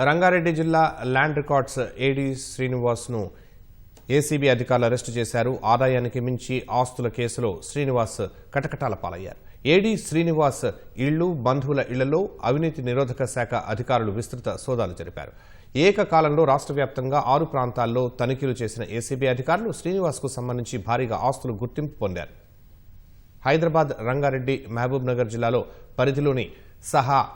రంగారెడ్డి జిల్లా land records AD శ్రీనివాస్ను ACB అధికారులు అరెస్టు చేశారు. ఆదాయానికి మించి ఆస్తుల కేసులో శ్రీనివాస్ కటకటాల పాలయ్యారు. ఏడీ శ్రీనివాస్ ఇళ్ళు బంధువుల ఇళ్ళలో అవినీతి నిరోధక శాఖ అధికారులు విస్తృత సోదాలు జరిపారు. ఏకకాలంలో రాష్ట్ర వ్యాప్తంగా ఆరు ప్రాంతాల్లో తనిఖీలు చేసిన ఏసీబీ అధికారులు శ్రీనివాస్కు సంబంధించి భారీగా ఆస్తులు గుర్తింపు పొందారు. హైదరాబాద్ రంగారెడ్డి మహబూబ్ నగర్ జిల్లాలో పరిధిలోని సహా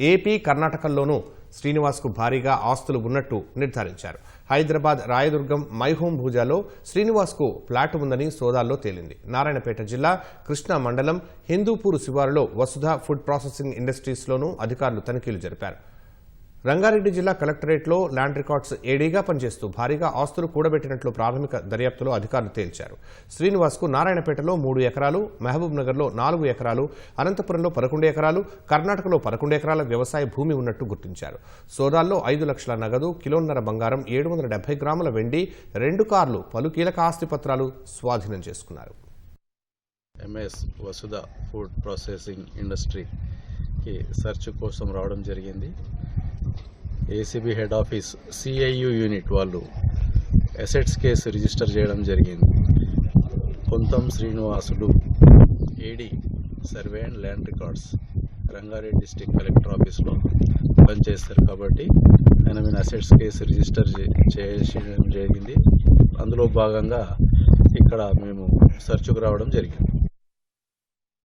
ఏపీ కర్ణాటకల్లోనూ శ్రీనివాస్కు భారీగా ఆస్తులు ఉన్నట్టు నిర్ధారించారు. హైదరాబాద్ రాయదుర్గం మైహోం భూజాలో శ్రీనివాస్కు ఫ్లాట్ ఉందని సోదాల్లో తేలింది. నారాయణపేట జిల్లా కృష్ణా మండలం హిందూపూర్ శివారులో వసుధ ఫుడ్ ప్రాసెసింగ్ ఇండస్ట్రీస్లోనూ అధికారులు తనిఖీలు జరిపారు. రంగారెడ్డి జిల్లా కలెక్టరేట్లో ల్యాండ్ రికార్డ్స్ ఏడీగా పనిచేస్తూ భారీగా ఆస్తులు కూడబెట్టినట్లు ప్రాథమిక దర్యాప్తులో అధికారులు తేల్చారు. శ్రీనివాస్కు నారాయణపేటలో మూడు ఎకరాలు మహబూబ్ నగర్లో నాలుగు ఎకరాలు అనంతపురంలో పదకొండు ఎకరాలు కర్ణాటకలో పదకొండు ఎకరాల వ్యవసాయ భూమి ఉన్నట్టు గుర్తించారు. సోదాల్లో ఐదు లక్షల నగదు కిలోన్నర బంగారం ఏడు వందల డెబ్బై గ్రాముల వెండి రెండు కార్లు పలు కీలక ఆస్తి పత్రాలు స్వాధీనం చేసుకున్నారు. ఎంఎస్ వసుధ ఫుడ్ ప్రాసెసింగ్ ఇండస్ట్రీకి సెర్చ్ కోసం రావడం జరిగింది. ACB head office CIU unit వాళ్ళు అసెట్స్ కేసు రిజిస్టర్ చేయడం జరిగింది. Kontham Srinivasulu AD survey and land records Rangareddy district collector ఆఫీస్లో పనిచేస్తారు కాబట్టి ఆయన మీద అసెట్స్ కేసు రిజిస్టర్ చే- చేయడం జరిగింది. అందులో భాగంగా ఇక్కడ మేము సర్చుకు రావడం జరిగింది.